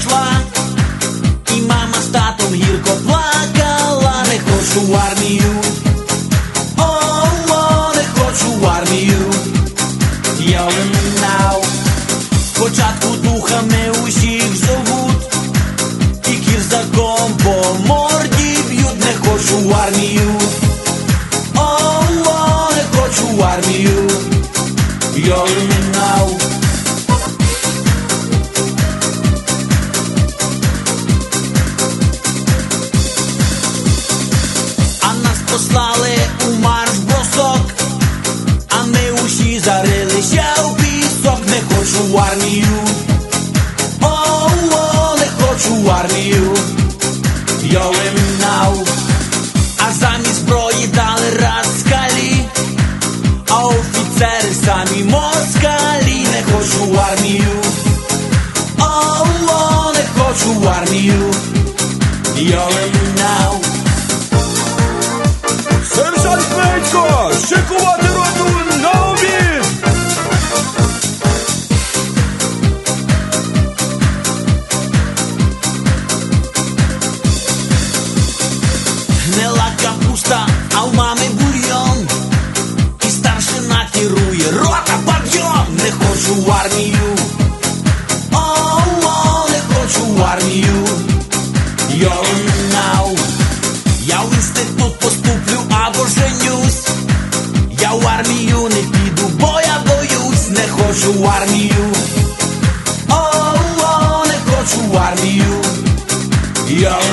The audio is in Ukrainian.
пішла, і мама з татом гірко плакала, не хочу в армію. Хочу в армію. Я виминав. Спочатку духами усіх зовуть, і кірзаком по морді б'ють, не хочу в армію. О, о, не хочу в армію. Я хочу в армію. О, о, не хочу в армію. Я виминав, а замість зброї дали розкалі, а офіцери самі москалі, не хочу в армію. О, не хочу в армію. Я хочу в армію. Не хочу в армію. Я в інститут поступлю або женюсь. Я в армію не піду, бо я боюсь, не хочу в армію. О, не хочу в армію.